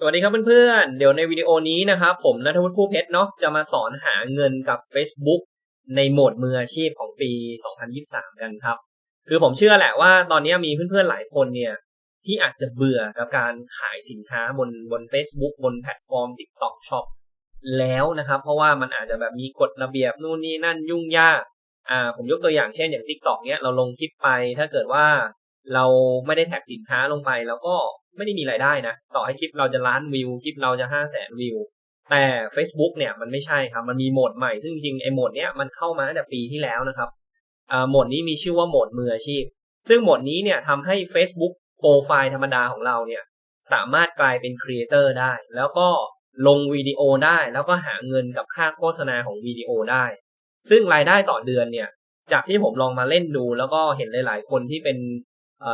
สวัสดีครับเพื่อนๆ เดี๋ยวในวิดีโอนี้นะครับผมนัทวุฒิผู้เพชรเนาะจะมาสอนหาเงินกับ Facebook ในโหมดมืออาชีพของปี 2023 กันครับ คือผมเชื่อแหละว่าตอนนี้มีเพื่อนๆหลายคนเนี่ยที่อาจจะเบื่อกับการขายสินค้าบนบน Facebook บนแพลตฟอร์ม TikTok Shop แล้วนะครับ เพราะว่ามันอาจจะแบบมีกฎระเบียบนู่นนี่นั่นยุ่งยากอ่าผมยกตัวอย่างเช่นอย่าง TikTok เนี้ยเราลงคลิปไปถ้าเกิดว่าเราไม่ได้แท็กสินค้าลงไปแล้วก็ ไม่ได้มีรายได้นะ ต่อให้คลิปเราจะล้านวิว คลิปเราจะห้าแสนวิว แต่ Facebook เนี่ยมันไม่ใช่ครับ มันมีโหมดใหม่ ซึ่งจริงไอโหมดเนี้ยมันเข้ามาตั้งแต่ปีที่แล้วนะครับโหมดนี้มีชื่อว่าโหมดมืออาชีพ ซึ่งโหมดนี้เนี่ยทำให้ Facebook โปรไฟล์ธรรมดาของเราเนี่ยสามารถกลายเป็นครีเอเตอร์ได้ แล้วก็ลงวิดีโอได้ แล้วก็หาเงินกับค่าโฆษณาของวิดีโอได้ ซึ่งรายได้ต่อเดือนเนี่ย จากที่ผมลองมาเล่นดู แล้วก็เห็นหลาย ๆ คนที่เป็น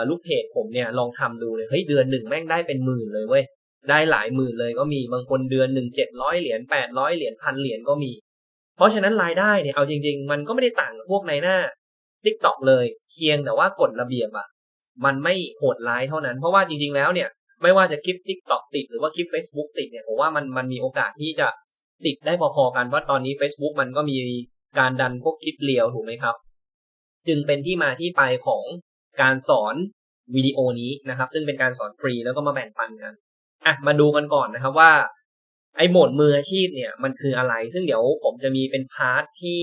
ลูกเพจผมเนี่ยลองทำดูเลยเฮ้ยเดือนหนึ่งแม่งได้เป็นหมื่นเลยเว้ยได้หลายหมื่นเลยก็มีบางคนเดือนหนึ่งเจ็ดร้อยเหรียญแปดร้อยเหรียญพันเหรียญก็มี เพราะฉะนั้นรายได้เนี่ยเอาจริง ๆ มันก็ไม่ได้ต่างกับพวกในหน้า t ิ k t o k เลยเคียงแต่ว่ากฎระเบียบอะมันไม่โหดร้ายเท่านั้น เพราะว่าจริง ๆ แล้วเนี่ย ไม่ว่าจะคลิป TikTok ติดหรือว่าคลิป Facebook ติดเนี่ยผมว่ามันมันมีโอกาสที่จะติดได้พอๆกันเพราะตอนนี้ Facebook มันก็มีการดันพวกคลิปเรียวถูกไหมครับ จึงเป็นที่มาที่ไปของ การสอนวิดีโอนี้นะครับ ซึ่งเป็นการสอนฟรีแล้วก็มาแบ่งปันกันอะมาดูกันก่อนนะครับว่า ไอโหมดมืออาชีพเนี่ยมันคืออะไร ซึ่งเดี๋ยวผมจะมีเป็นพาร์ทที่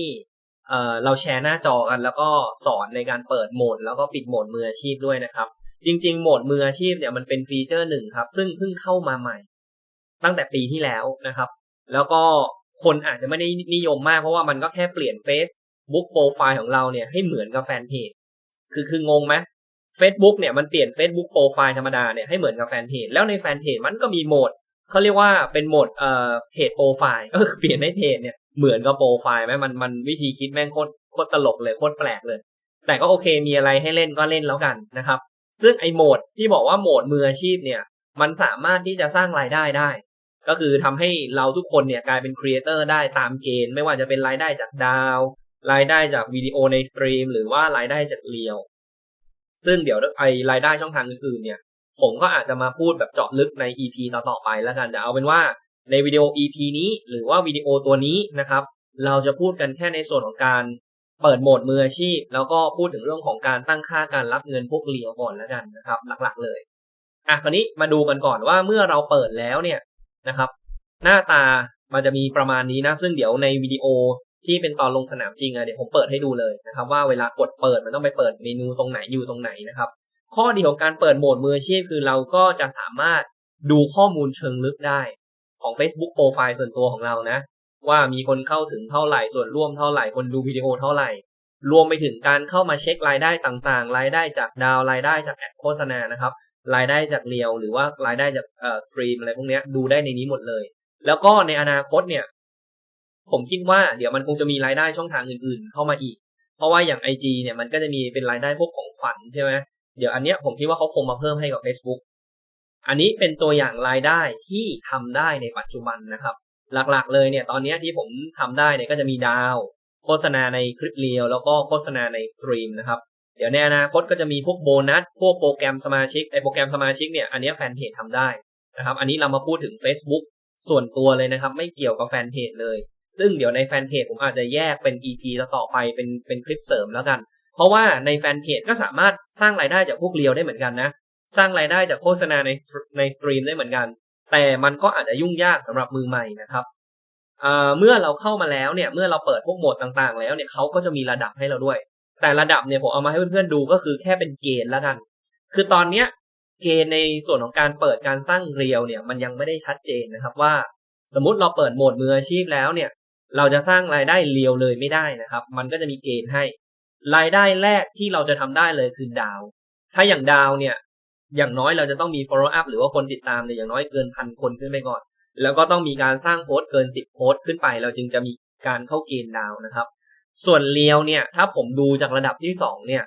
เอ่อเราแชร์หน้าจอกัน แล้วก็สอนในการเปิดโหมด แล้วก็ปิดโหมดมืออาชีพด้วยนะครับ จริง ๆ โหมดมืออาชีพเนี่ยมันเป็นฟีเจอร์หนึ่งครับ ซึ่งเพิ่งเข้ามาใหม่ ตั้งแต่ปีที่แล้วนะครับ แล้วก็คนอาจจะไม่ได้นิยมมากเพราะว่ามันก็แค่เปลี่ยน Facebook โปรไฟล์ของเราเนี่ยให้เหมือนกับแฟนเพจ คือคืองงไหม Facebook เนี่ยมันเปลี่ยน Facebook โปรไฟล์ธรรมดาเนี่ยให้เหมือนกับแฟนเพจแล้วในแฟนเพจมันก็มีโหมดเขาเรียกว่าเป็นโหมดเอ่อเพจโปรไฟล์ก็คือเปลี่ยนให้เพจเนี่ยเหมือนกับโปรไฟล์ไหมมันมันวิธีคิดแม่งโคตรโคตรตลกเลยโคตรแปลกเลย แต่ก็โอเคมีอะไรให้เล่นก็เล่นแล้วกันนะครับ ซึ่งไอโหมดที่บอกว่าโหมดมืออาชีพเนี่ยมันสามารถที่จะสร้างรายได้ได้ ก็คือทำให้เราทุกคนเนี่ยกลายเป็นครีเอเตอร์ได้ตามเกณฑ์ ไม่ว่าจะเป็นรายได้จากดาว รายได้จากวิดีโอในสตรีม หรือว่ารายได้จากเรียว ซึ่งเดี๋ยวไอรายได้ช่องทางอื่นๆเนี่ย ผมก็อาจจะมาพูดแบบเจาะลึกใน EP ต่อๆไปแล้วกันแต่เอาเป็นว่าในวิดีโอ EP นี้หรือว่าวิดีโอตัวนี้นะครับ เราจะพูดกันแค่ในส่วนของการเปิดโหมดมืออาชีพ แล้วก็พูดถึงเรื่องของการตั้งค่าการรับเงินพวกเลียวก่อนแล้วกันนะครับ หลักๆ เลยอะคราวนี้มาดูกันก่อนว่าเมื่อเราเปิดแล้วเนี่ยนะครับ หน้าตามันจะมีประมาณนี้นะ ซึ่งเดี๋ยวในวิดีโอ ที่เป็นตอนลงสนามจริงอะเดี๋ยวผมเปิดให้ดูเลยนะครับ ว่าเวลากดเปิดมันต้องไปเปิดเมนูตรงไหนอยู่ตรงไหนนะครับ ข้อดีของการเปิดโหมดมืออาชีพคือเราก็จะสามารถดูข้อมูลเชิงลึกได้ของ Facebook โปรไฟล์ส่วนตัวของเรานะ ว่ามีคนเข้าถึงเท่าไหร่ส่วนร่วมเท่าไหร่คนดูวิดีโอเท่าไหร่ รวมไปถึงการเข้ามาเช็ครายได้ต่างๆ รายได้จากดาวรายได้จากแอดโฆษณานะครับรายได้จากเรียวหรือว่ารายได้จากเอ่อสตรีมอะไรพวกนี้ดูได้ในนี้หมดเลย แล้วก็ในอนาคตเนี่ย ผมคิดว่าเดี๋ยวมันคงจะมีรายได้ช่องทางอื่นๆ เข้ามาอีก เพราะว่าอย่าง IG เนี่ยมันก็จะมีเป็นรายได้พวกของขวัญใช่ไหมเดี๋ยวอันเนี้ยผมคิดว่าเขาคงมาเพิ่มให้กับ Facebook อันนี้เป็นตัวอย่างรายได้ที่ทำได้ในปัจจุบันนะครับ หลักๆ เลยเนี่ยตอนนี้ที่ผมทำได้เนี่ยก็จะมีดาว โฆษณาในคลิปเรียวแล้วก็โฆษณาในสตรีมนะครับเดี๋ยวในอนาคตก็จะมีพวกโบนัส พวกโปรแกรมสมาชิกไอโปรแกรมสมาชิกเนี่ยอันนี้แฟนเพจทำได้นะครับ อันนี้เรามาพูดถึง Facebook ส่วนตัวเลยนะครับ ไม่เกี่ยวกับแฟนเพจเลย ซึ่งเดี๋ยวในแฟนเพจผมอาจจะแยกเป็น EP ต่อไปเป็นเป็นคลิปเสริมแล้วกัน เพราะว่าในแฟนเพจก็สามารถสร้างรายได้จากพวกเรียวได้เหมือนกันนะ สร้างรายได้จากโฆษณาในในสตรีมได้เหมือนกัน แต่มันก็อาจจะยุ่งยากสำหรับมือใหม่นะครับเมื่อเราเข้ามาแล้วเนี่ยเมื่อเราเปิดพวกโหมดต่างๆ แล้วเนี่ยเขาก็จะมีระดับให้เราด้วย แต่ระดับเนี่ยผมเอามาให้เพื่อนๆดูก็คือแค่เป็นเกณฑ์แล้วกัน คือตอนเนี้ยเกณฑ์ในส่วนของการเปิดการสร้างเรียวเนี่ยมันยังไม่ได้ชัดเจนนะครับว่า สมมติเราเปิดโหมดมืออาชีพแล้วเนี่ย เราจะสร้างรายได้เรียวเลยไม่ได้นะครับ มันก็จะมีเกณฑ์ให้ รายได้แรกที่เราจะทำได้เลยคือดาว ถ้าอย่างดาวเนี่ย อย่างน้อยเราจะต้องมี follow up หรือว่าคนติดตามเนี่ยอย่างน้อยเกินพันคนขึ้นไปก่อน แล้วก็ต้องมีการสร้างโพสต์เกิน 10 โพสต์ขึ้นไป เราจึงจะมีการเข้าเกณฑ์ดาวนะครับ ส่วนเลียวเนี่ย ถ้าผมดูจากระดับที่ 2 เนี่ย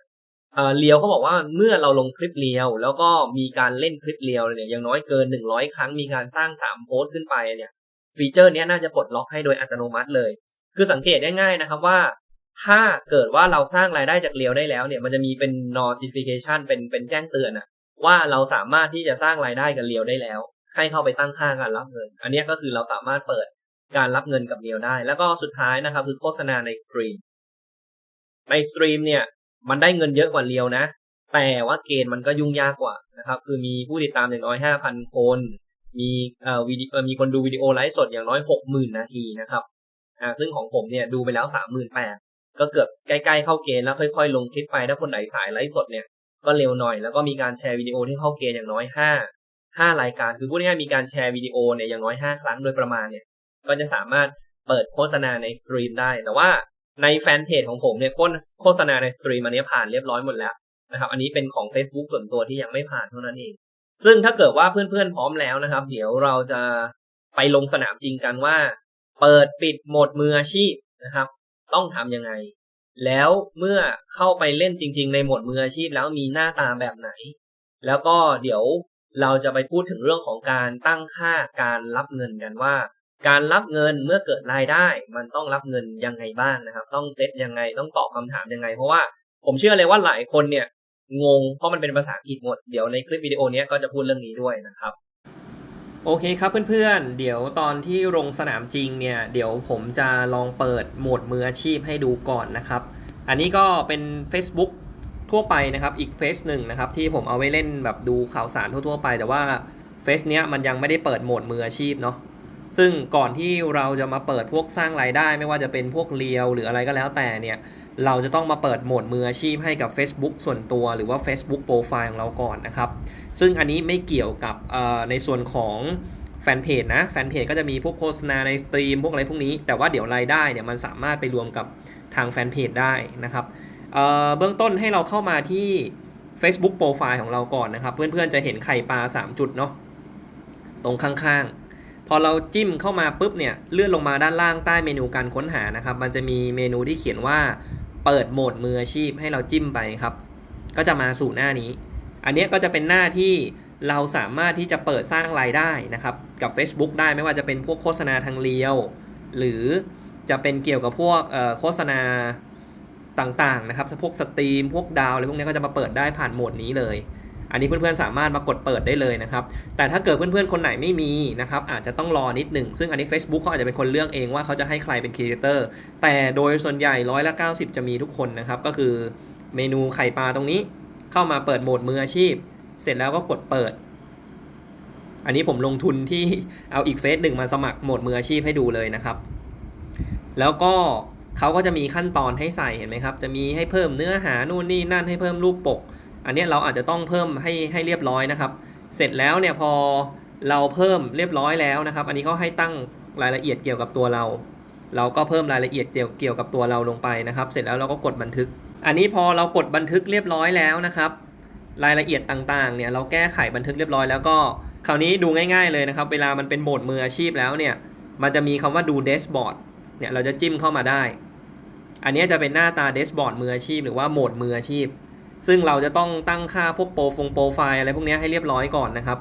เออเลียวเขาบอกว่าเมื่อเราลงคลิปเลียว แล้วก็มีการเล่นคลิปเลียวเนี่ยอย่างน้อยเกิน 100 ครั้งมีการสร้าง3โพสต์ขึ้นไปเนี่ย ฟีเจอร์นี้น่าจะปลดล็อกให้โดยอัตโนมัติเลย คือสังเกตได้ง่ายนะครับว่า ถ้าเกิดว่าเราสร้างรายได้จากเลียวได้แล้วเนี่ยมันจะมีเป็น notification เป็นเป็นแจ้งเตือนอะว่าเราสามารถที่จะสร้างรายได้กับเลียวได้แล้ว ให้เข้าไปตั้งค่าการรับเงิน อันนี้ก็คือเราสามารถเปิดการรับเงินกับเรียวได้ แล้วก็สุดท้ายนะครับคือโฆษณาในสตรีมในสตรีมเนี่ยมันได้เงินเยอะกว่าเรียวนะ แต่ว่าเกณฑ์มันก็ยุ่งยากกว่านะครับ คือมีผู้ติดตามอย่างน้อยห้าพันคน มีเอ่อวิดีเอ่อมีคนดูวิดีโอไลฟ์สดอย่างน้อยหกหมื่นนาทีนะครับอ่าซึ่งของผมเนี่ยดูไปแล้วสามหมื่นแปดก็เกือบใกล้ๆเข้าเกณฑ์แล้วค่อยๆ ลงคลิปไปถ้าคนไหนสายไลฟ์สดเนี่ยก็เร็วหน่อยแล้วก็มีการแชร์วิดีโอที่เข้าเกณฑ์อย่างน้อยห้าห้ารายการคือพูดง่ายๆมีการแชร์วิดีโอเนี่ยอย่างน้อยห้าครั้งโดยประมาณเนี่ยก็จะสามารถเปิดโฆษณาในสตรีมได้ แต่ว่าในแฟนเพจของผมเนี่ยโฆษณาในสตรีมอันนี้ผ่านเรียบร้อยหมดแล้วนะครับ อันนี้เป็นของ Facebook ส่วนตัวที่ยังไม่ผ่านเท่านั้นเอง ซึ่งถ้าเกิดว่าเพื่อนๆพร้อมแล้วนะครับ เดี๋ยวเราจะไปลงสนามจริงกันว่า เปิดปิดโหมดมืออาชีพนะครับ ต้องทำยังไง แล้วเมื่อเข้าไปเล่นจริง ๆ ในโหมดมืออาชีพแล้วมีหน้าตาแบบไหน แล้วก็เดี๋ยวเราจะไปพูดถึงเรื่องของการตั้งค่าการรับเงินกันว่า การรับเงินเมื่อเกิดรายได้ มันต้องรับเงินยังไงบ้างนะครับ ต้องเซตยังไงต้องตอบคำถามยังไง เพราะว่าผมเชื่อเลยว่าหลายคนเนี่ย งง เพราะมันเป็นภาษาอังกฤษหมด เดี๋ยวในคลิปวิดีโอนี้ก็จะพูดเรื่องนี้ด้วยนะครับ โอเคครับเพื่อนๆ เดี๋ยวตอนที่ลงสนามจริงเนี่ย เดี๋ยวผมจะลองเปิดโหมดมืออาชีพให้ดูก่อนนะครับ อันนี้ก็เป็น Facebook ทั่วไปนะครับ อีกเฟซหนึ่งนะครับ ที่ผมเอาไว้เล่นแบบดูข่าวสารทั่วๆไป แต่ว่าเฟซเนี้ยมันยังไม่ได้เปิดโหมดมืออาชีพเนาะซึ่งก่อนที่เราจะมาเปิดพวกสร้างรายได้ ไม่ว่าจะเป็นพวกเรียวหรืออะไรก็แล้วแต่เนี่ย เราจะต้องมาเปิดโหมดมืออาชีพให้กับ Facebook ส่วนตัวหรือว่า Facebook โปรไฟล์ของเราก่อนนะครับ ซึ่งอันนี้ไม่เกี่ยวกับในส่วนของแฟนเพจนะ แฟนเพจก็จะมีพวกโฆษณาในสตรีม พวกอะไรพวกนี้ แต่ว่าเดี๋ยวรายได้เนี่ยมันสามารถไปรวมกับทางแฟนเพจได้นะครับเเบื้องต้นให้เราเข้ามาที่ Facebook โปรไฟล์ของเราก่อนนะครับ เพื่อนๆจะเห็นไข่ปลา 3 จุดเนาะตรงข้างๆ พอเราจิ้มเข้ามาปุ๊บเนี่ยเลื่อนลงมาด้านล่างใต้เมนูการค้นหานะครับ มันจะมีเมนูที่เขียนว่า เปิดโหมดมืออาชีพให้เราจิ้มไปครับ ก็จะมาสู่หน้านี้ อันนี้ก็จะเป็นหน้าที่เราสามารถที่จะเปิดสร้างรายได้นะครับ กับ Facebook ได้ไม่ว่าจะเป็นพวกโฆษณาทางเลียว หรือจะเป็นเกี่ยวกับพวกโฆษณาต่างๆนะครับพวกสตรีม พวกดาวอะไรพวกนี้ก็จะมาเปิดได้ผ่านโหมดนี้เลย อันนี้เพื่อนๆสามารถมากดเปิดได้เลยนะครับ แต่ถ้าเกิดเพื่อนๆคนไหนไม่มีนะครับอาจจะต้องรอนิดหนึ่ง ซึ่งอันนี้ Facebook เขาอาจจะเป็นคนเลือกเองว่าเขาจะให้ใครเป็นครีเอเตอร์แต่โดยส่วนใหญ่ร้อยละ90 จะมีทุกคนนะครับ ก็คือเมนูไข่ปลาตรงนี้ เข้ามาเปิดโหมดมืออาชีพ เสร็จแล้วก็กดเปิดอันนี้ผมลงทุนที่เอาอีกเฟซหนึ่งมาสมัครโหมดมืออาชีพให้ดูเลยนะครับ แล้วก็เขาก็จะมีขั้นตอนให้ใส่เห็นไหมครับ จะมีให้เพิ่มเนื้อหานู่นนี่นั่นให้เพิ่มรูปปก อันนี้เราอาจจะต้องเพิ่มให้ให้เรียบร้อยนะครับ เสร็จแล้วเนี่ยพอเราเพิ่มเรียบร้อยแล้วนะครับ อันนี้เขาให้ตั้งรายละเอียดเกี่ยวกับตัวเรา เราก็เพิ่มรายละเอียดเกี่ยวกับตัวเราลงไปนะครับ เสร็จแล้วเราก็กดบันทึก อันนี้พอเรากดบันทึกเรียบร้อยแล้วนะครับ รายละเอียดต่างๆเนี่ยเราแก้ไขบันทึกเรียบร้อยแล้วก็คราวนี้ดูง่ายๆเลยนะครับ เวลามันเป็นโหมดมืออาชีพแล้วเนี่ยมันจะมีคำว่าดูเดสบอร์ดเนี่ยเราจะจิ้มเข้ามาได้ อันนี้จะเป็นหน้าตาเดสบอร์ดมืออาชีพ หรือว่าโหมดมืออาชีพ ซึ่งเราจะต้องตั้งค่าพวกโปรฟงโปรไฟล์อะไรพวกนี้ให้เรียบร้อยก่อนนะครับ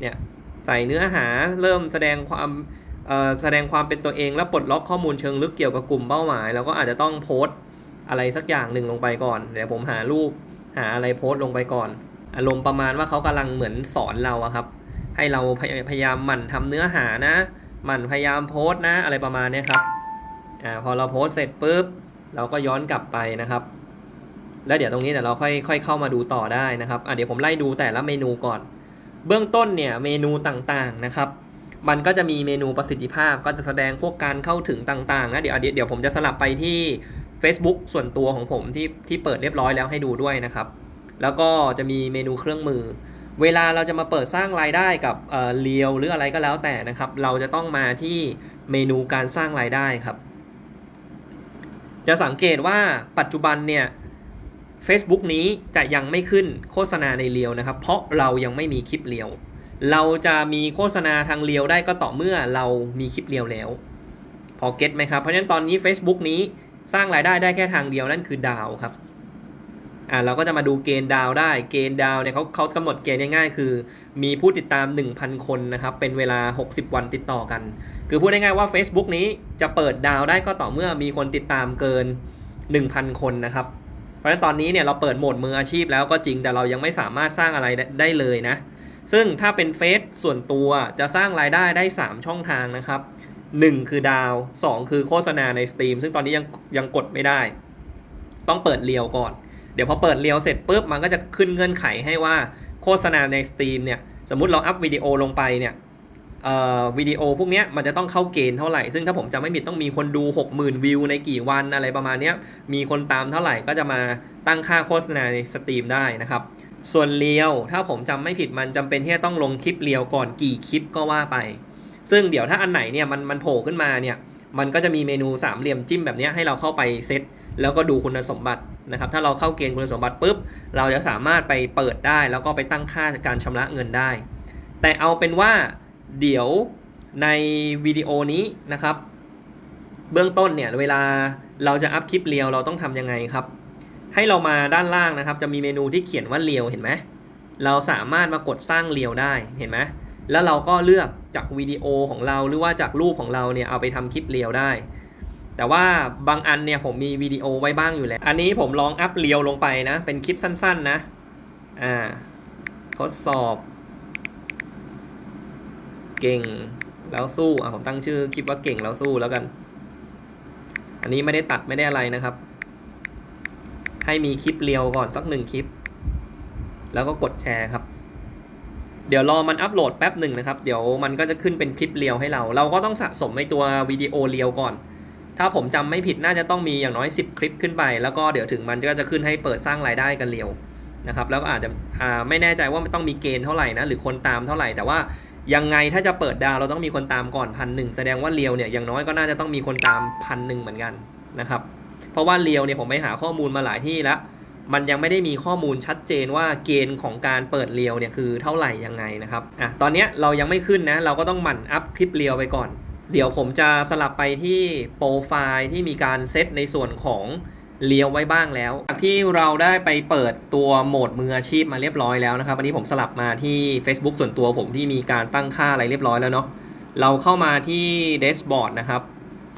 เนี่ยใส่เนื้อหาเริ่มแสดงความแสดงความเป็นตัวเองแล้วปลดล็อกข้อมูลเชิงลึกเกี่ยวกับกลุ่มเป้าหมาย แล้วก็อาจจะต้องโพสต์อะไรสักอย่างหนึ่งลงไปก่อน เดี๋ยวผมหารูปหาอะไรโพสต์ลงไปก่อน อารมณ์ประมาณว่าเขากำลังเหมือนสอนเราครับ ให้เราพยายามหมั่นทำเนื้อหานะ หมั่นพยายามโพสต์นะอะไรประมาณนี้ครับอ่าพอเราโพสต์เสร็จปุ๊บเราก็ย้อนกลับไปนะครับ แล้วเดี๋ยวตรงนี้เดี๋ยวเราค่อยค่อยเข้ามาดูต่อได้นะครับอะเดี๋ยวผมไล่ดูแต่ละเมนูก่อน เบื้องต้นเนี่ยเมนูต่างๆนะครับมันก็จะมีเมนูประสิทธิภาพก็จะแสดงพวกการเข้าถึงต่างๆนะเดี๋ยวเดี๋ยวผมจะสลับไปที่ Facebook ส่วนตัวของผมที่ที่เปิดเรียบร้อยแล้วให้ดูด้วยนะครับ แล้วก็จะมีเมนูเครื่องมือ เวลาเราจะมาเปิดสร้างรายได้กับเเลียวหรืออะไรก็แล้วแต่นะครับ เราจะต้องมาที่เมนูการสร้างรายได้ครับ จะสังเกตว่าปัจจุบันเนี่ย Facebook นี้จะยังไม่ขึ้นโฆษณาในเรียวนะครับ เพราะเรายังไม่มีคลิปเรียว เราจะมีโฆษณาทางเรียวได้ก็ต่อเมื่อเรามีคลิปเรียวแล้ว พอเก็ตไหมครับ เพราะฉะนั้นตอนนี้ Facebook นี้สร้างรายได้ได้แค่ทางเดียวนั่นคือดาวครับอ่าเราก็จะมาดูเกณฑ์ดาวได้ เกณฑ์ดาวเนี่ยเขาเขากำหนดเกณฑ์ง่ายๆ คือ มีผู้ติดตาม 1,000 คนนะครับ เป็นเวลา 60 วันติดต่อกัน คือพูดง่ายๆว่า Facebook นี้จะเปิดดาวได้ก็ต่อเมื่อมีคนติดตามเกิน 1,000 คนนะครับ เพราะฉะนั้นตอนนี้เนี่ยเราเปิดโหมดมืออาชีพแล้วก็จริงแต่เรายังไม่สามารถสร้างอะไรได้เลยนะ ซึ่งถ้าเป็นเฟซส่วนตัวจะสร้างรายได้ได้ 3 ช่องทางนะครับ 1 คือดาว 2 คือโฆษณาในสตรีมซึ่งตอนนี้ยังยังกดไม่ได้ ต้องเปิดเรียวก่อน เดี๋ยวพอเปิดเรียวเสร็จปุ๊บมันก็จะขึ้นเงื่อนไขให้ว่าโฆษณาในสตรีมเนี่ยสมมุติเราอัพวิดีโอลงไปเนี่ย วิดีโอพวกนี้มันจะต้องเข้าเกณฑ์เท่าไหร่ ซึ่งถ้าผมจำไม่ผิดต้องมีคนดู 60,000 วิวในกี่วันอะไรประมาณนี้มีคนตามเท่าไหร่ก็จะมาตั้งค่าโฆษณาในสตรีมได้นะครับ ส่วนเรียวถ้าผมจำไม่ผิดมันจำเป็นที่จะต้องลงคลิปเรียวก่อนกี่คลิปก็ว่าไป ซึ่งเดี๋ยวถ้าอันไหนเนี่ยมันมันโผล่ขึ้นมาเนี่ยมันก็จะมีเมนูสามเหลี่ยมจิ้มแบบนี้ให้เราเข้าไปเซตแล้วก็ดูคุณสมบัตินะครับ ถ้าเราเข้าเกณฑ์คุณสมบัติปุ๊บ เราจะสามารถไปเปิดได้ แล้วก็ไปตั้งค่าการชำระเงินได้ แต่เอาเป็นว่า เดี๋ยวในวิดีโอนี้นะครับ เบื้องต้นเนี่ยเวลาเราจะอัพคลิปเรียวเราต้องทำยังไงครับ ให้เรามาด้านล่างนะครับ จะมีเมนูที่เขียนว่าเรียวเห็นไหมเราสามารถมากดสร้างเรียวได้เห็นไหมแล้วเราก็เลือกจากวิดีโอของเราหรือว่าจากรูปของเราเนี่ยเอาไปทำคลิปเรียวได้ แต่ว่าบางอันเนี่ยผมมีวิดีโอไว้บ้างอยู่แล้วอันนี้ผมลองอัพเรียวลงไปนะ เป็นคลิปสั้นๆนะอ่าทดสอบ เก่งแล้วสู้อะผมตั้งชื่อคลิปว่าเก่งแล้วสู้แล้วกัน อันนี้ไม่ได้ตัดไม่ได้อะไรนะครับ ให้มีคลิปเรียวก่อนสักหนึ่งคลิป แล้วก็กดแชร์ครับ เดี๋ยวรอมันอัปโหลดแป๊บหนึ่งนะครับ เดี๋ยวมันก็จะขึ้นเป็นคลิปเรียวให้เรา เราก็ต้องสะสมในตัววิดีโอเรียวก่อน ถ้าผมจำไม่ผิดน่าจะต้องมีอย่างน้อย 10 คลิปขึ้นไป แล้วก็เดี๋ยวถึงมันก็จะขึ้นให้เปิดสร้างรายได้กันเรียวนะครับ แล้วก็อาจจะไม่แน่ใจว่ามันต้องมีเกณฑ์เท่าไหร่นะหรือคนตามเท่าไหร่แต่ว่า ยังไงถ้าจะเปิดดาวเราต้องมีคนตามก่อนพันหนึ่งแสดงว่าเรียวเนี่ยอย่างน้อยก็น่าจะต้องมีคนตามพันหนึ่งเหมือนกันนะครับ เพราะว่าเรียวเนี่ยผมไปหาข้อมูลมาหลายที่แล้วมันยังไม่ได้มีข้อมูลชัดเจนว่าเกณฑ์ของการเปิดเรียวเนี่ยคือเท่าไหร่ยังไงนะครับอะตอนนี้เรายังไม่ขึ้นนะ เราก็ต้องหมั่นอัพคลิปเรียวไปก่อน เดี๋ยวผมจะสลับไปที่โปรไฟล์ที่มีการเซตในส่วนของ เลี้ยวไว้บ้างแล้วจากที่เราได้ไปเปิดตัวโหมดมืออาชีพมาเรียบร้อยแล้วนะครับวันนี้ผมสลับมาที่ Facebook ส่วนตัวผมที่มีการตั้งค่าอะไรเรียบร้อยแล้วเนาะเราเข้ามาที่เดสบอร์ดนะครับ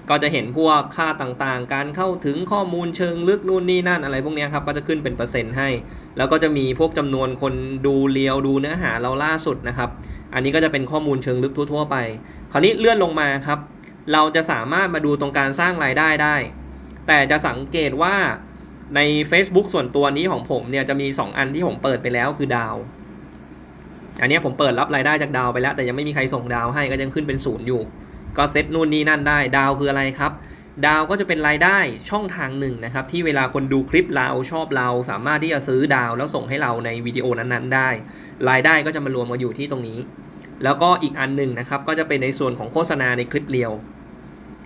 ก็จะเห็นพวกค่าต่างๆ การเข้าถึงข้อมูลเชิงลึกนู่นนี่นั่นอะไรพวกนี้ครับ ก็จะขึ้นเป็นเปอร์เซ็นต์ให้ แล้วก็จะมีพวกจำนวนคนดูเรียวดูเนื้อหาเราล่าสุดนะครับ อันนี้ก็จะเป็นข้อมูลเชิงลึกทั่ว ๆ ไป คราวนี้เลื่อนลงมาครับ เราจะสามารถมาดูตรงการสร้างรายได้ได้ แต่จะสังเกตว่าใน Facebook ส่วนตัวนี้ของผมเนี่ยจะมี 2 อันที่ผมเปิดไปแล้วคือดาว อันนี้ผมเปิดรับรายได้จากดาวไปแล้ว แต่ยังไม่มีใครส่งดาวให้ก็ยังขึ้นเป็นศูนย์อยู่ ก็เซตนู่นนี่นั่นได้ดาวคืออะไรครับ ดาวก็จะเป็นรายได้ช่องทางหนึ่งนะครับ ที่เวลาคนดูคลิปเราชอบเรา สามารถที่จะซื้อดาวแล้วส่งให้เราในวิดีโอนั้นๆ ได้ รายได้ก็จะมารวมมาอยู่ที่ตรงนี้ แล้วก็อีกอันหนึ่งนะครับก็จะเป็นในส่วนของโฆษณาในคลิปเรียว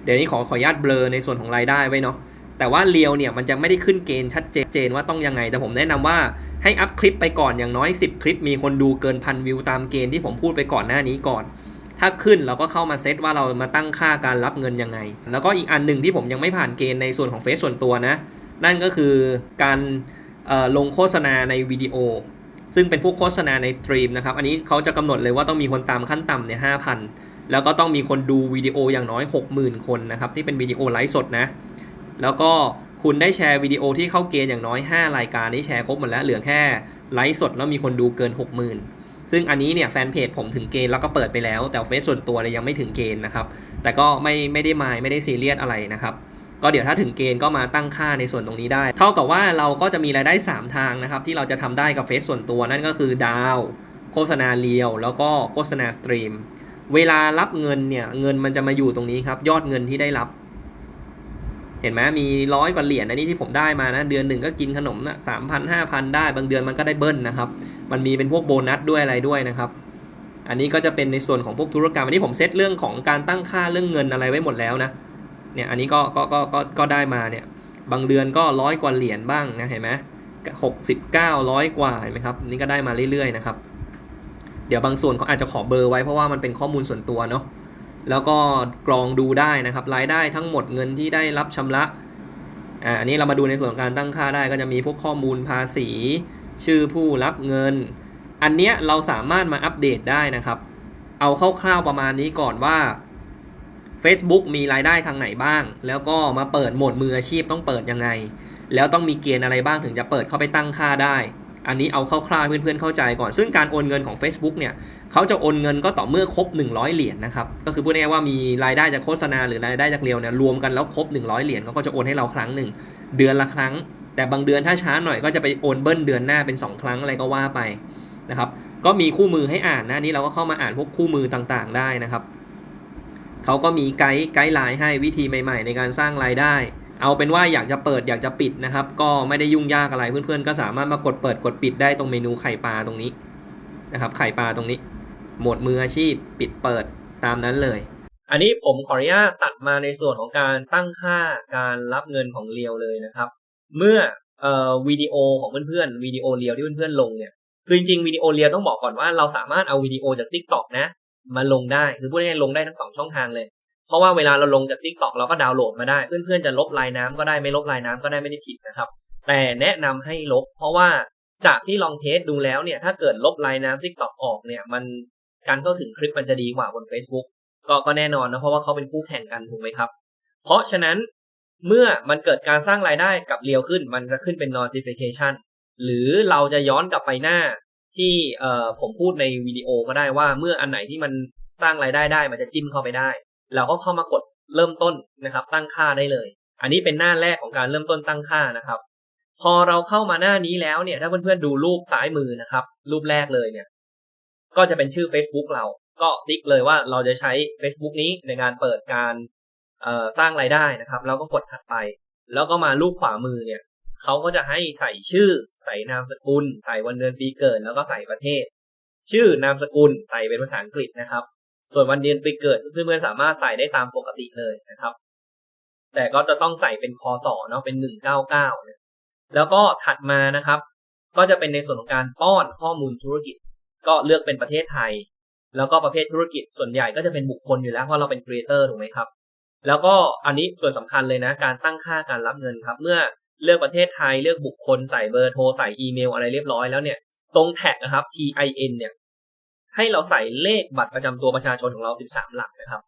เดี๋ยวนี้ขอขออนุญาตเบลอในส่วนของรายได้ไว้เนาะแต่ว่าเรียวเนี่ยมันจะไม่ได้ขึ้นเกณฑ์ชัดเจนว่าต้องยังไง แต่ผมแนะนำว่าให้อัพคลิปไปก่อนอย่างน้อย 10 คลิป มีคนดูเกินพันวิวตามเกณฑ์ที่ผมพูดไปก่อนหน้านี้ก่อน ถ้าขึ้นเราก็เข้ามาเซตว่าเรามาตั้งค่าการรับเงินยังไง แล้วก็อีกอันหนึ่งที่ผมยังไม่ผ่านเกณฑ์ในส่วนของเฟซส่วนตัวนะ นั่นก็คือการลงโฆษณาในวิดีโอ ซึ่งเป็นพวกโฆษณาในสตรีมนะครับ อันนี้เขาจะกำหนดเลยว่าต้องมีคนตามขั้นต่ำเนี่ยห้าพัน แล้วก็ต้องมีคนดูวิดีโออย่างน้อย 60,000 คนนะครับที่เป็นวิดีโอไลฟ์สดนะ แล้วก็คุณได้แชร์วิดีโอที่เข้าเกณฑ์อย่างน้อย 5 รายการนี้แชร์ครบหมดแล้วเหลือแค่ไลฟ์สดแล้วมีคนดูเกิน 60,000 ซึ่งอันนี้เนี่ยแฟนเพจผมถึงเกณฑ์แล้วก็เปิดไปแล้ว แต่เฟซส่วนตัวเนี่ยยังไม่ถึงเกณฑ์นะครับ แต่ก็ไม่ไม่ได้มายไม่ได้ซีเรียสอะไรนะครับก็เดี๋ยวถ้าถึงเกณฑ์ก็มาตั้งค่าในส่วนตรงนี้ได้ เท่ากับว่าเราก็จะมีรายได้ 3 ทางนะครับ ที่เราจะทำได้กับเฟซส่วนตัวนั่นก็คือดาว โฆษณาเรียว แล้วก็โฆษณาสตรีม เวลารับเงินเนี่ย เงินมันจะมาอยู่ตรงนี้ครับ ยอดเงินที่ได้รับ เห็นไหมมีร้อยกว่าเหรียญอันนี้ที่ผมได้มานะ เดือนหนึ่งก็กินขนมนะสามพันห้าพันได้บางเดือนมันก็ได้เบิ้ลนะครับ มันมีเป็นพวกโบนัสด้วยอะไรด้วยนะครับ อันนี้ก็จะเป็นในส่วนของพวกธุรกรรมอันนี้ผมเซตเรื่องของการตั้งค่าเรื่องเงินอะไรไว้หมดแล้วนะเนี่ยอันนี้ก็ก็ก็ก็ก็ได้มาเนี่ย บางเดือนก็ร้อยกว่าเหรียญบ้างนะเห็นไหมหกสิบเก้าร้อยกว่าเห็นไหมครับนี่ก็ได้มาเรื่อยๆนะครับ เดี๋ยวบางส่วนเขาอาจจะขอเบอร์ไว้เพราะว่ามันเป็นข้อมูลส่วนตัวเนาะแล้วก็กรองดูได้นะครับรายได้ทั้งหมดเงินที่ได้รับชำระอ่าอันนี้เรามาดูในส่วนของการตั้งค่าได้ก็จะมีพวกข้อมูลภาษี ชื่อผู้รับเงิน อันเนี้ยเราสามารถมาอัปเดตได้นะครับ เอาคร่าวๆประมาณนี้ก่อนว่า Facebook มีรายได้ทางไหนบ้าง แล้วก็มาเปิดโหมดมืออาชีพต้องเปิดยังไง แล้วต้องมีเกณฑ์อะไรบ้างถึงจะเปิดเข้าไปตั้งค่าได้ อันนี้เอาคร่าวๆเพื่อนๆเข้าใจก่อน ซึ่งการโอนเงินของ Facebook เนี่ยเขาจะโอนเงินก็ต่อเมื่อครบ 100 เหรียญนะครับ ก็คือพูดง่ายๆว่ามีรายได้จากโฆษณาหรือรายได้จากเรียวเนี่ยรวมกันแล้วครบ 100 เหรียญเขาก็จะโอนให้เราครั้งหนึ่งเดือนละครั้ง แต่บางเดือนถ้าช้าหน่อยก็จะไปโอนเบิ้ลเดือนหน้าเป็น 2 ครั้งอะไรก็ว่าไปนะครับ ก็มีคู่มือให้อ่านนะนี้เราก็เข้ามาอ่านพวกคู่มือต่างๆ ได้นะครับเขาก็มีไกด์ไกด์ไลน์ให้วิธีใหม่ ๆ ในการสร้างรายได้ เอาเป็นว่าอยากจะเปิดอยากจะปิดนะครับ ก็ไม่ได้ยุ่งยากอะไรเพื่อนๆ ก็สามารถมากดเปิดกดปิดได้ตรงเมนูไข่ปลาตรงนี้นะครับ ไข่ปลาตรงนี้ โหมดมืออาชีพ ปิดเปิดตามนั้นเลย อันนี้ผมขออนุญาตตัดมาในส่วนของการตั้งค่าการรับเงินของเรียวเลยนะครับ เมื่อเอ่อวิดีโอของเพื่อนๆวิดีโอเรียวที่เพื่อนๆลงเนี่ยคือจริงๆวิดีโอเรียวต้องบอกก่อนว่าเราสามารถเอาวิดีโอจาก TikTok นะมาลงได้คือพูดง่ายๆลงได้ทั้งสองช่องทางเลย เพราะว่าเวลาเราลงจาก TikTok เราก็ดาวน์โหลดมาได้ เพื่อนๆจะลบลายน้ำก็ได้ไม่ลบลายน้ำก็ได้ไม่ได้ผิดนะครับ แต่แนะนำให้ลบ เพราะว่าจากที่ลองเทสดูแล้วเนี่ย ถ้าเกิดลบลายน้ำ TikTok ออกเนี่ย มันการเข้าถึงคลิปมันจะดีกว่าบน Facebook ก็ก็แน่นอนนะเพราะว่าเขาเป็นคู่แข่งกันถูกไหมครับ เพราะฉะนั้นเมื่อมันเกิดการสร้างรายได้กับเรียวขึ้น มันจะขึ้นเป็น notification หรือเราจะย้อนกลับไปหน้าที่เอ่อผมพูดในวิดีโอก็ได้ว่าเมื่ออันไหนที่มันสร้างรายได้ได้มันจะจิ้มเข้าไปได้ เราก็เข้ามากดเริ่มต้นนะครับ ตั้งค่าได้เลย อันนี้เป็นหน้าแรกของการเริ่มต้นตั้งค่านะครับ พอเราเข้ามาหน้านี้แล้วเนี่ย ถ้าเพื่อนๆดูรูปซ้ายมือนะครับ รูปแรกเลยเนี่ย ก็จะเป็นชื่อ Facebook เรา ก็ติ๊กเลยว่าเราจะใช้ Facebook นี้ในการเปิดการสร้างรายได้นะครับ แล้วก็กดถัดไป แล้วก็มารูปขวามือเนี่ยเขาก็จะให้ใส่ชื่อ ใส่นามสกุล ใส่วันเดือนปีเกิด แล้วก็ใส่ประเทศ ชื่อนามสกุลใส่เป็นภาษาอังกฤษนะครับ ส่วนวันเดือนปีเกิดเพื่อนๆสามารถใส่ได้ตามปกติเลยนะครับ แต่ก็จะต้องใส่เป็นคอสอเนาะเป็นหนึ่งเก้าเก้าแล้วก็ถัดมานะครับ ก็จะเป็นในส่วนของการป้อนข้อมูลธุรกิจ ก็เลือกเป็นประเทศไทย แล้วก็ประเภทธุรกิจส่วนใหญ่ก็จะเป็นบุคคลอยู่แล้วเพราะเราเป็นครีเอเตอร์ถูกไหมครับ แล้วก็อันนี้ส่วนสำคัญเลยนะ การตั้งค่าการรับเงินครับ เมื่อเลือกประเทศไทยเลือกบุคคลใส่เบอร์โทรใส่อีเมลอะไรเรียบร้อยแล้วเนี่ยตรงแท็กนะครับ TIN เนี่ย ให้เราใส่เลขบัตรประจำตัวประชาชนของเรา 13 หลักนะครับ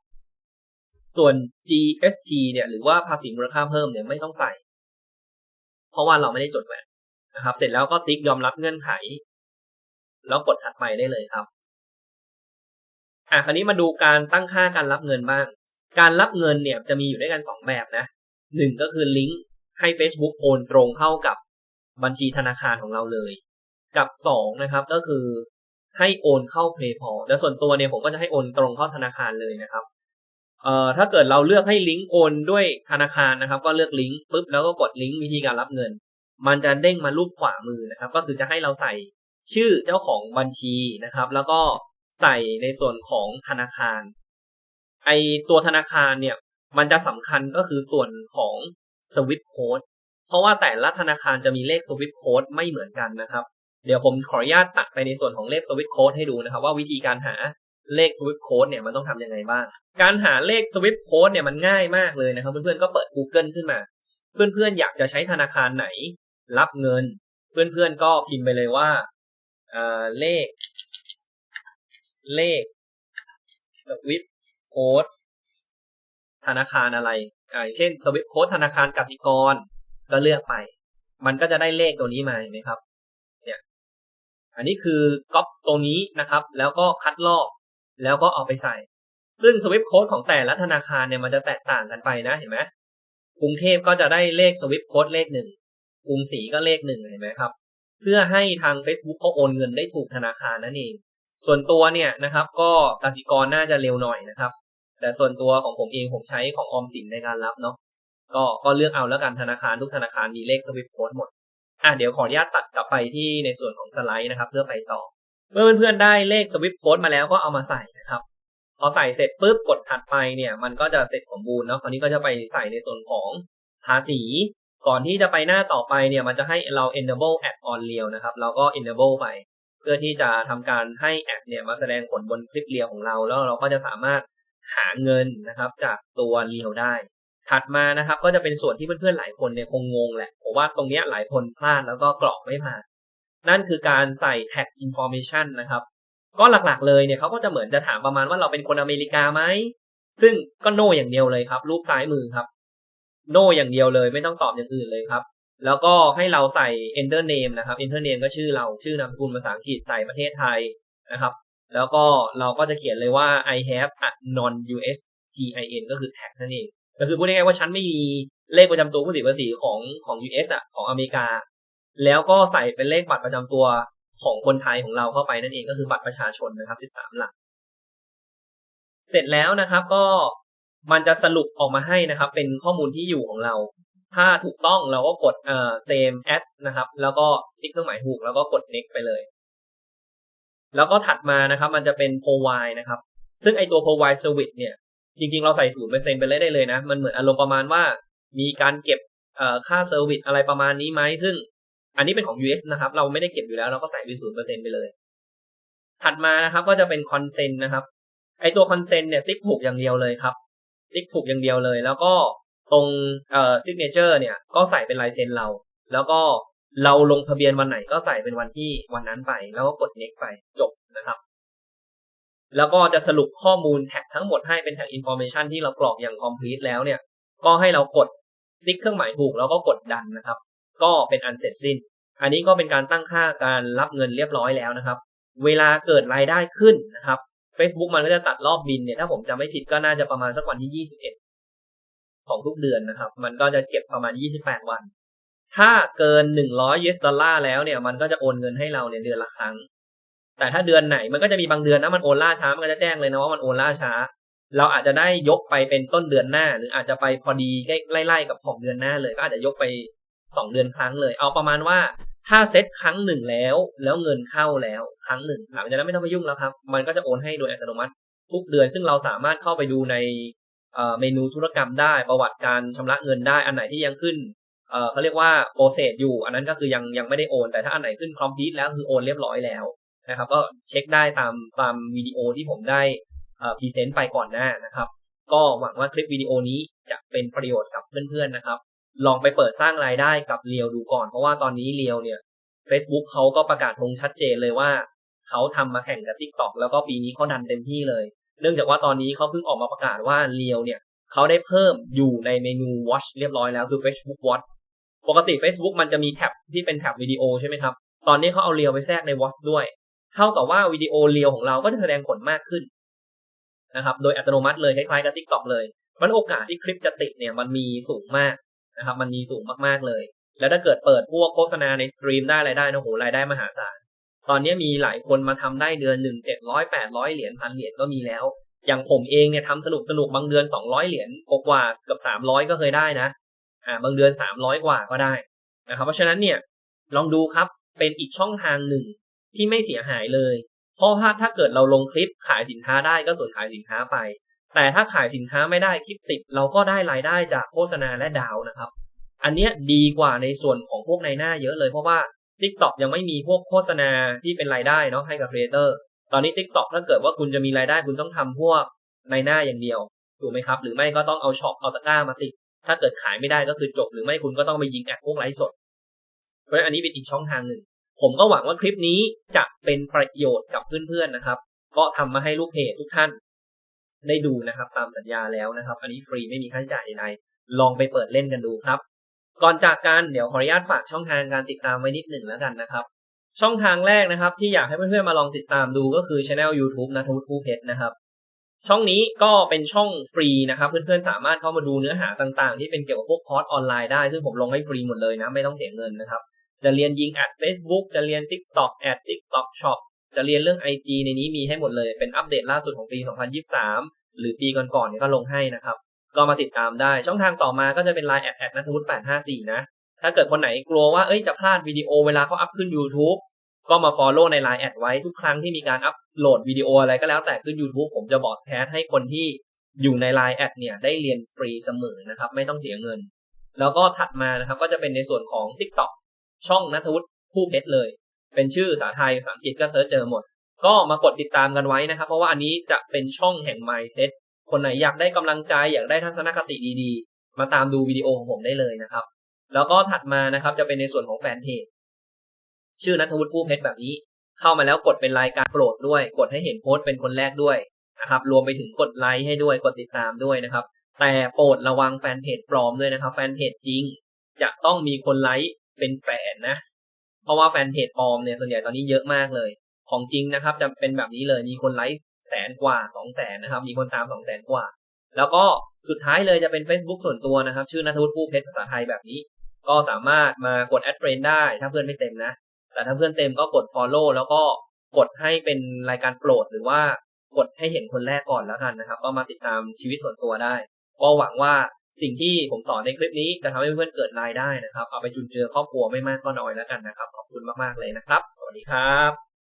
ส่วน GST เนี่ยหรือว่าภาษีมูลค่าเพิ่มเนี่ยไม่ต้องใส่ เพราะว่าเราไม่ได้จดแหวนนะครับ เสร็จแล้วก็ติ๊กยอมรับเงื่อนไข แล้วกดถัดไปได้เลยครับ อะคราวนี้มาดูการตั้งค่าการรับเงินบ้าง การรับเงินเนี่ยจะมีอยู่ด้วยกัน 2 แบบนะหนึ่งก็คือลิงก์ให้ Facebook โอนตรงเข้ากับบัญชีธนาคารของเราเลย กับ 2 นะครับก็คือ ให้โอนเข้า PayPal แล้วส่วนตัวเนี่ยผมก็จะให้โอนตรงเข้าธนาคารเลยนะครับเอ่อถ้าเกิดเราเลือกให้ลิงก์โอนด้วยธนาคารนะครับ ก็เลือกลิงก์ปุ๊บแล้วก็กดลิงก์วิธีการรับเงิน มันจะเด้งมารูปขวามือนะครับ ก็คือจะให้เราใส่ชื่อเจ้าของบัญชีนะครับ แล้วก็ใส่ในส่วนของธนาคาร ไอตัวธนาคารเนี่ยมันจะสำคัญก็คือส่วนของ Swift Code เพราะว่าแต่ละธนาคารจะมีเลข Swift Code ไม่เหมือนกันนะครับ เดี๋ยวผมขออนุญาตตัดไปในส่วนของเลข Swift Code ให้ดูนะครับว่าวิธีการหาเลข Swift Code เนี่ยมันต้องทำยังไงบ้าง การหาเลข Swift Code เนี่ยมันง่ายมากเลยนะครับ เพื่อนๆก็เปิด Google ขึ้นมา เพื่อนๆอยากจะใช้ธนาคารไหน รับเงิน เพื่อนๆก็พิมพ์ไปเลยว่าเลข เลข Swift Code ธนาคารอะไรอ่าเช่น Swift Code ธนาคารกสิกรก็เลือกไป มันก็จะได้เลขตัวนี้มาเห็นไหมครับ อันนี้คือก๊อปตรงนี้นะครับ แล้วก็คัดลอก แล้วก็เอาไปใส่ ซึ่ง Swift Code ของแต่ละธนาคารเนี่ยมันจะแตกต่างกันไปนะเห็นไหมกรุงเทพก็จะได้เลข Swift Code เลขหนึ่งกรุงศรีก็เลขหนึ่งเห็นไหมครับ เพื่อให้ทาง Facebook เขาโอนเงินได้ถูกธนาคารนั่นเอง ส่วนตัวเนี่ยนะครับ ก็กสิกรน่าจะเร็วหน่อยนะครับ แต่ส่วนตัวของผมเองผมใช้ของออมสินในการรับเนาะก็ก็เลือกเอาแล้วกันธนาคารทุกธนาคารมีเลข Swift Code หมด อะเดี๋ยวขออนุญาตตัดกลับไปที่ในส่วนของสไลด์นะครับ เพื่อไปต่อ เมื่อเพื่อนๆได้เลข Swift Code มาแล้วก็เอามาใส่นะครับพอใส่เสร็จปุ๊บกดถัดไปเนี่ย มันก็จะเสร็จสมบูรณ์เนาะคราวนี้ก็จะไปใส่ในส่วนของภาษี ก่อนที่จะไปหน้าต่อไปเนี่ย มันจะให้เรา enable add on reel นะครับเราก็ enable ไป เพื่อที่จะทำการให้แอดเนี่ยมาแสดงผลบนคลิปเรียวของเรา แล้วเราก็จะสามารถหาเงินนะครับจากตัวเรียวได้ ถัดมานะครับก็จะเป็นส่วนที่เพื่อนๆหลายคนเนี่ยคงงงแหละผมว่าตรงนี้หลายคนพลาดแล้วก็กรอกไม่ผ่านนั่นคือการใส่ tag information นะครับ ก็หลักๆเลยเนี่ยเขาก็จะเหมือนจะถามประมาณว่าเราเป็นคนอเมริกาไหม ซึ่งก็โนอย่างเดียวเลยครับ รูปซ้ายมือครับ โนอย่างเดียวเลยไม่ต้องตอบอย่างอื่นเลยครับ แล้วก็ให้เราใส่ enter name นะครับ enter name ก็ชื่อเราชื่อนามสกุลภาษาอังกฤษใส่ประเทศไทยนะครับ แล้วก็เราก็จะเขียนเลยว่า I have a non US TIN ก็คือ tag นั่นเอง ก็คือพูดง่ายๆว่าฉันไม่มีเลขประจำตัวผู้เสียภาษีของของ US อะของอเมริกา แล้วก็ใส่เป็นเลขบัตรประจำตัวของคนไทยของเราเข้าไปนั่นเองก็คือบัตรประชาชนนะครับ 13 หลัก เสร็จแล้วนะครับก็มันจะสรุปออกมาให้นะครับ เป็นข้อมูลที่อยู่ของเรา ถ้าถูกต้องเราก็กดเอ่อ same as นะครับ แล้วก็ติ๊กเครื่องหมายถูกแล้วก็กด next ไปเลย แล้วก็ถัดมานะครับ มันจะเป็น provide นะครับ ซึ่งไอตัว provide service เนี่ย จริง ๆ เราใส่ศูนย์เปอร์เซ็นต์ไปเลยได้เลยนะ มันเหมือนอารมณ์ประมาณว่า มีการเก็บค่าเซอร์วิสอะไรประมาณนี้ไหมซึ่ง อันนี้เป็นของ US นะครับ เราไม่ได้เก็บอยู่แล้วเราก็ใส่เป็นศูนย์เปอร์เซ็นต์ไปเลย ถัดมานะครับก็จะเป็น consent นะครับ ไอตัว consent เนี่ยติ๊กถูกอย่างเดียวเลยครับ ติ๊กถูกอย่างเดียวเลย แล้วก็ตรงเอ่อ signature เนี่ยก็ใส่เป็นลายเซ็นเรา แล้วก็เราลงทะเบียนวันไหนก็ใส่เป็นวันที่วันนั้นไป แล้วก็กด next ไปจบ แล้วก็จะสรุปข้อมูลแท็กทั้งหมดให้เป็นแท็ก information ที่เรากรอกอย่าง complete แล้วเนี่ย ก็ให้เรากดติ๊กเครื่องหมายถูกแล้วก็กดดันนะครับ ก็เป็นอันเสร็จสิ้น อันนี้ก็เป็นการตั้งค่าการรับเงินเรียบร้อยแล้วนะครับ เวลาเกิดรายได้ขึ้นนะครับ Facebook มันก็จะตัดรอบบินเนี่ยถ้าผมจำไม่ผิดก็น่าจะประมาณสักวันที่ 21 ของทุกเดือนนะครับ มันก็จะเก็บประมาณ 28 วัน ถ้าเกิน 100 US ดอลลาร์แล้วเนี่ยมันก็จะโอนเงินให้เราเนี่ยเดือนละครั้ง แต่ถ้าเดือนไหนมันก็จะมีบางเดือนนะมันโอนล่าช้ามันก็จะแจ้งเลยนะว่ามันโอนล่าช้า เราอาจจะได้ยกไปเป็นต้นเดือนหน้า หรืออาจจะไปพอดีใกล้ไล่ๆกับของเดือนหน้าเลย ก็อาจจะยกไป2เดือนครั้งเลย เอาประมาณว่าถ้าเซตครั้งหนึ่งแล้ว แล้วเงินเข้าแล้วครั้งหนึ่งหลังจากนั้นไม่ต้องไปยุ่งแล้วครับ มันก็จะโอนให้โดยอัตโนมัติทุกเดือนซึ่งเราสามารถเข้าไปดูในเมนูธุรกรรมได้ประวัติการชำระเงินได้อันไหนที่ยังขึ้นเขาเรียกว่าโปรเซสอยู่ อันนั้นก็คือยังยังไม่ได้โอน แต่ถ้าอันไหนขึ้นคอมพิวต์แล้วคือโอนเรียบร้อยแล้ว นะครับ ก็เช็คได้ตามตามวิดีโอที่ผมได้พรีเซนต์ไปก่อนหน้านะครับ ก็หวังว่าคลิปวิดีโอนี้จะเป็นประโยชน์กับเพื่อนๆนะครับ ลองไปเปิดสร้างรายได้กับเรียวดูก่อน เพราะว่าตอนนี้เรียวเนี่ย Facebook เขาก็ประกาศธงชัดเจนเลยว่าเขาทำมาแข่งกับ TikTok แล้วก็ปีนี้เขาดันเต็มที่เลย เนื่องจากว่าตอนนี้เขาเพิ่งออกมาประกาศว่าเรียวเนี่ยเขาได้เพิ่มอยู่ในเมนู Watch เรียบร้อยแล้วคือ Facebook Watch ปกติ Facebook มันจะมีแท็บที่เป็นแท็บวิดีโอใช่ไหมครับ ตอนนี้เขาเอาเรียวไปแทรกใน Watch ด้วย เท่ากับว่าวิดีโอเรียวของเราก็จะแสดงผลมากขึ้นนะครับโดยอัตโนมัติเลยคล้ายๆกับ TikTok เลยมันโอกาสที่คลิปจะติดเนี่ยมันมีสูงมากนะครับมันมีสูงมากๆเลย แล้วถ้าเกิดเปิดพวกโฆษณาในสตรีมได้รายได้นะโหรายได้มหาศาลตอนนี้มีหลายคนมาทำได้เดือนหนึ่งเจ็ดร้อยแปดร้อยเหรียญพันเหรียญก็มีแล้ว อย่างผมเองเนี่ยทำสนุกสนุกบางเดือนสองร้อยเหรียญกว่ากับสามร้อยก็เคยได้นะอ่าบางเดือนสามร้อยกว่าก็ได้นะครับเพราะฉะนั้นเนี่ยลองดูครับเป็นอีกช่องทางหนึ่ง ที่ไม่เสียหายเลย เพราะถ้าถ้าเกิดเราลงคลิปขายสินค้าได้ก็ส่วนขายสินค้าไป แต่ถ้าขายสินค้าไม่ได้คลิปติด เราก็ได้รายได้จากโฆษณาและดาวนะครับ อันเนี้ยดีกว่าในส่วนของพวกในหน้าเยอะเลยเพราะว่า TikTok ยังไม่มีพวกโฆษณาที่เป็นรายได้เนาะให้กับครีเอเตอร์ ตอนนี้ TikTok ถ้าเกิดว่าคุณจะมีรายได้คุณต้องทำพวกในหน้าอย่างเดียวถูกไหมครับ หรือไม่ก็ต้องเอาช็อปเอาตะกร้ามาติด ถ้าเกิดขายไม่ได้ก็คือจบ หรือไม่คุณก็ต้องไปยิงแอดพวกไลฟ์สด เพราะฉะนั้นอันนี้เป็นอีกช่องทางหนึ่ง ผมก็หวังว่าคลิปนี้จะเป็นประโยชน์กับเพื่อนๆนะครับ ก็ทำมาให้ลูกเพจทุกท่าน ได้ดูนะครับ ตามสัญญาแล้วนะครับ อันนี้ฟรีไม่มีค่าใช้จ่ายใดๆลองไปเปิดเล่นกันดูครับ ก่อนจากกันเดี๋ยวขออนุญาตฝากช่องทางการติดตามไว้นิดหนึ่งแล้วกันนะครับ ช่องทางแรกนะครับ ที่อยากให้เพื่อนๆมาลองติดตามดูก็คือช anel YouTube นะทวุฒิผู้เพชรนะครับช่องนี้ก็เป็นช่องฟรีนะครับ เพื่อนๆสามารถเข้ามาดูเนื้อหาต่างๆ ที่เป็นเกี่ยวกับพวกคอร์สออนไลน์ได้ ซึ่งผมลงให้ฟรีหมดเลยนะ ไม่ต้องเสียเงินนะครับ จะเรียนยิงแอด Facebook จะเรียน TikTok แอด TikTok Shop จะเรียนเรื่อง IG ในนี้มีให้หมดเลยเป็นอัปเดตล่าสุดของปี 2023 หรือปีก่อนๆก็ลงให้นะครับ ก็มาติดตามได้ ช่องทางต่อมาก็จะเป็น Line แอดแอดนัทวุฒิ854 นะ ถ้าเกิดคนไหนกลัวว่าเอ้ยจะพลาดวิดีโอเวลาเขาอัพขึ้น YouTube ก็มา Follow ใน Line แอดไว้ทุกครั้งที่มีการอัพโหลดวิดีโออะไรก็แล้วแต่ขึ้น YouTube ผมจะบอกแคสให้คนที่อยู่ใน Line แอดเนี่ยได้เรียนฟรีเสมอนะครับไม่ต้องเสียเงิน แล้วก็ถัดมานะครับก็จะเป็นในส่วนของ TikTok ช่องนัทวุฒิผู้เพชรเลย เป็นชื่อภาษาไทยภาษาอังกฤษก็เซิร์ชเจอหมด ก็มากดติดตามกันไว้นะครับ เพราะว่าอันนี้จะเป็นช่องแห่ง mindset คนไหนอยากได้กำลังใจอยากได้ทัศนคติดีๆ มาตามดูวิดีโอของผมได้เลยนะครับ แล้วก็ถัดมานะครับจะเป็นในส่วนของแฟนเพจชื่อนัทวุฒิผู้เพชรแบบนี้ เข้ามาแล้วกดเป็นรายการโปรดด้วย กดให้เห็นโพสต์เป็นคนแรกด้วยนะครับ รวมไปถึงกดไลค์ให้ด้วยกดติดตามด้วยนะครับ แต่โปรดระวังแฟนเพจปลอมด้วยนะครับ แฟนเพจจริง จะต้องมีคนไลค์ เป็นแสนนะ เพราะว่าแฟนเพจปลอมเนี่ยส่วนใหญ่ตอนนี้เยอะมากเลย ของจริงนะครับ จะเป็นแบบนี้เลยมีคนไลค์แสนกว่าสองแสนนะครับ มีคนตามสองแสนกว่า แล้วก็สุดท้ายเลยจะเป็น Facebook ส่วนตัวนะครับ ชื่อนัทวุฒิผู้เพชรภาษาไทยแบบนี้ ก็สามารถมากด add friend ได้ถ้าเพื่อนไม่เต็มนะ แต่ถ้าเพื่อนเต็มก็กด follow แล้วก็กดให้เป็นรายการโปรดหรือว่ากดให้เห็นคนแรกก่อนแล้วกันนะครับ ก็มาติดตามชีวิตส่วนตัวได้ ก็หวังว่า สิ่งที่ผมสอนในคลิปนี้จะทำให้เพื่อนเกิดรายได้นะครับ เอาไปจุนเจือครอบครัวไม่มากก็น้อยแล้วกันนะครับ ขอบคุณมากๆเลยนะครับ สวัสดีครับ